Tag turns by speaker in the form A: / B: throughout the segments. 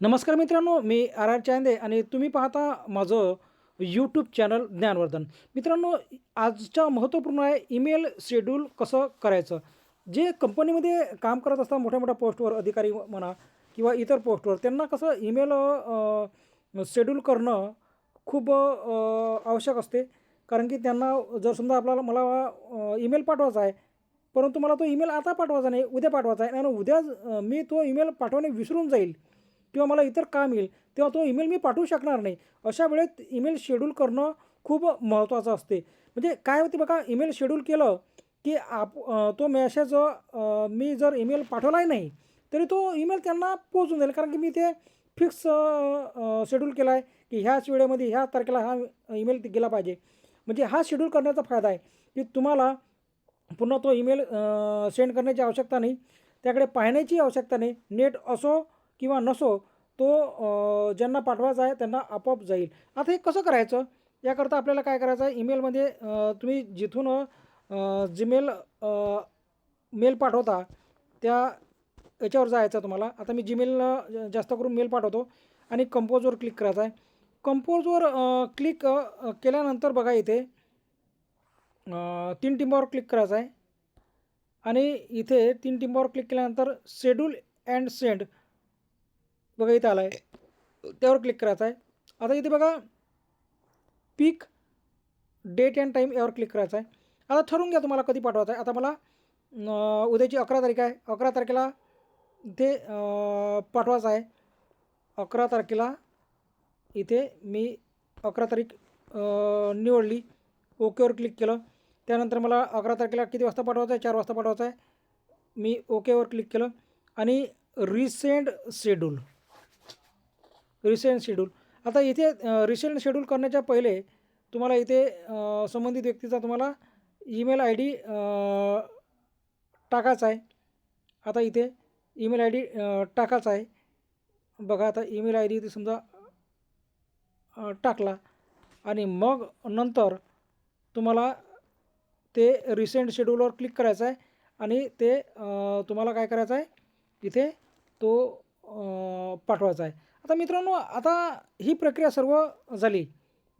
A: नमस्कार मित्रांनो मी R R Chande आणि तुम्ही पाहता माझं यूट्यूब चॅनल ज्ञानवर्धन. मित्रांनो आजच्या महत्त्वपूर्ण आहे ईमेल शेड्यूल कसं करायचं? जे कंपनीमध्ये काम करत असतात मोठ्या मोठ्या पोस्टवर अधिकारी म्हणा किंवा इतर पोस्टवर त्यांना कसं ईमेल शेड्यूल करणं खूप आवश्यक असते. कारण की त्यांना जर समजा आपल्याला मला ईमेल पाठवायचा आहे परंतु मला तो ईमेल आता पाठवायचा नाही उद्या पाठवायचा आहे आणि उद्या मी तो ईमेल पाठवणे विसरून जाईल. किंवा मला इतर काम येईल तेव्हा तो ईमेल मी पाठवू शकणार नाही. अशा वेळेत ईमेल शेड्यूल करणं खूप महत्त्वाचं असते. म्हणजे काय होते बघा ईमेल शेड्यूल केलं की आप तो मेसेज मी जर ईमेल पाठवलाही नाही तरी तो ईमेल त्यांना पोहोचून जाईल. कारण की मी ते फिक्स शेड्यूल केला आहे की ह्याच वेळेमध्ये ह्या तारखेला हा ईमेल गेला पाहिजे. म्हणजे हा शेड्यूल करण्याचा फायदा आहे की तुम्हाला पुन्हा तो ईमेल सेंड करण्याची आवश्यकता नाही त्याकडे पाहण्याची आवश्यकता नाही. नेट असो किंवा नसो तो ज्यांना पाठवायचा आहे त्यांना आपोआप जाईल. आता हे कसं करायचं? याकरता आपल्याला काय करायचं आहे? ईमेलमध्ये तुम्ही जिथून जीमेल मेल पाठवता त्या याच्यावर जायचं तुम्हाला. आता मी जीमेल जास्त करून मेल पाठवतो आणि कंपोजवर क्लिक करायचं आहे. कंपोजवर क्लिक केल्यानंतर बघा इथे तीन टिंबावर क्लिक करायचं आहे. आणि इथे तीन टिंबावर क्लिक केल्यानंतर शेड्यूल अँड सेंड बघा इथं आला आहे त्यावर क्लिक करायचं आहे आता इथे बघा पीक डेट अँड टाईम यावर क्लिक करायचं आहे आता ठरवून घ्या तुम्हाला कधी पाठवायचं आहे आता मला उद्याची अकरा तारीख आहे. अकरा तारखेला इथे पाठवायचं आहे. अकरा तारखेला इथे मी अकरा तारीख निवडली. ओकेवर क्लिक केलं. त्यानंतर मला अकरा तारखेला किती वाजता पाठवायचं आहे? चार वाजता पाठवायचं आहे. मी ओकेवर क्लिक केलं. आणि रिसेंट शेड्यूल रिसेंट शेड्यूल आता इथे रिसेंट शेड्यूल करण्याच्या पहिले तुम्हाला इथे संबंधित व्यक्तीचा तुम्हाला ईमेल आय डी टाकायचा आहे. आता इथे ईमेल आय डी टाकायचा आहे. बघा आता ईमेल आय डी इथे समजा टाकला. आणि मग नंतर तुम्हाला ते रिसेंट शेड्यूलवर क्लिक करायचं आहे. आणि ते तुम्हाला काय करायचं आहे? इथे तो पाठवायचा आहे. आता मित्रांनो आता ही प्रक्रिया सर्व झाली.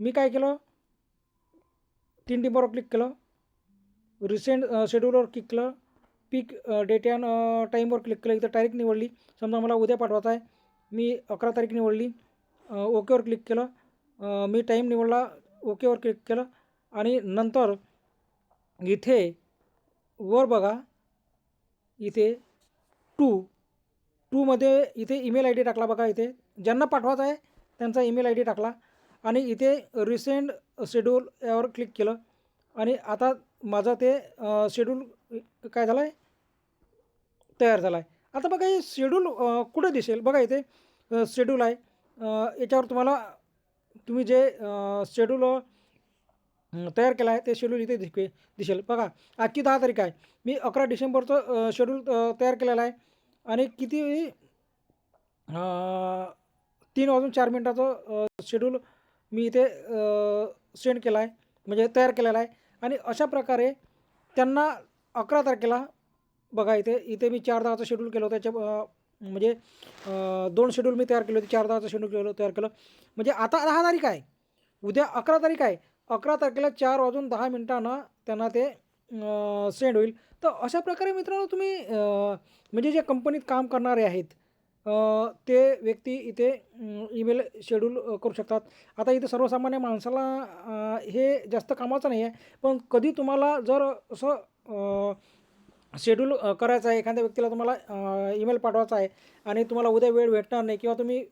A: मी काय केलं? तीन टिंबरवर क्लिक केलं. रिसेंट शेड्यूलवर क्लिक केलं. पीक डेट अँड टाईमवर क्लिक केलं. इथं तारीख निवडली. समजा मला उद्या पाठवायचा आहे. मी अकरा तारीख निवडली. ओकेवर क्लिक केलं. मी टाईम निवडला. ओकेवर क्लिक केलं. आणि नंतर इथे वर बघा. इथे टू टूमध्ये इथे ईमेल आय डी टाकला बघा इथे. ज्यांना पाठवायचा आहे त्यांचा ईमेल आय डी टाकला. आणि इथे रिसेंट शेड्यूल यावर क्लिक केलं. आणि आता माझं ते शेड्यूल काय झालं आहे तयार झाला आहे आता बघा हे शेड्यूल कुठे दिसेल? बघा इथे शेड्यूल आहे. याच्यावर तुम्हाला तुम्ही जे शेड्यूल तयार केला आहे ते शेड्यूल इथे दिसके दिसेल. बघा आजची दहा तारीख आहे. मी अकरा डिसेंबरचं शेड्यूल तयार केलेलं आहे. आणि किती तीन वाजून चार मिनटाचं शेड्यूल मी इथे सेंड केला आहे. म्हणजे तयार केलेला आहे. आणि अशा प्रकारे त्यांना अकरा तारखेला बघा इथे इथे मी चार दहाचं शेड्यूल केलं होतं. त्याच्या म्हणजे दोन शेड्यूल मी तयार केले होते. चार दहाचं शेड्यूल केलं तयार केलं. म्हणजे आता दहा तारीख आहे उद्या अकरा तारीख आहे. अकरा तारखेला चार वाजून दहा मिनटानं त्यांना ते सेंड होईल. तर अशा प्रकारे मित्रांनो तुम्ही म्हणजे ज्या कंपनीत काम करणारे आहेत ते व्यक्ती इथे ईमेल शेड्यूल करू शकतात. आता इथे सर्वसामान्य माणसाला हे जास्त कामाचं नाही आहे पण कधी तुम्हाला जर असं शेड्यूल करायचं आहे एखाद्या व्यक्तीला तुम्हाला ईमेल पाठवायचा आहे आणि तुम्हाला उद्या वेळ भेटणार नाही किंवा तुम्ही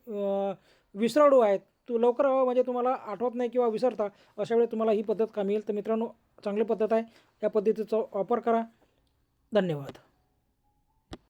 A: विसराडू आहेत तू लवकर म्हणजे तुम्हाला आठवत नाही किंवा विसरता अशा वेळी तुम्हाला ही पद्धत कामी येईल. तर मित्रांनो चांगली पद्धत आहे. या पद्धतीचा वापर करा. धन्यवाद.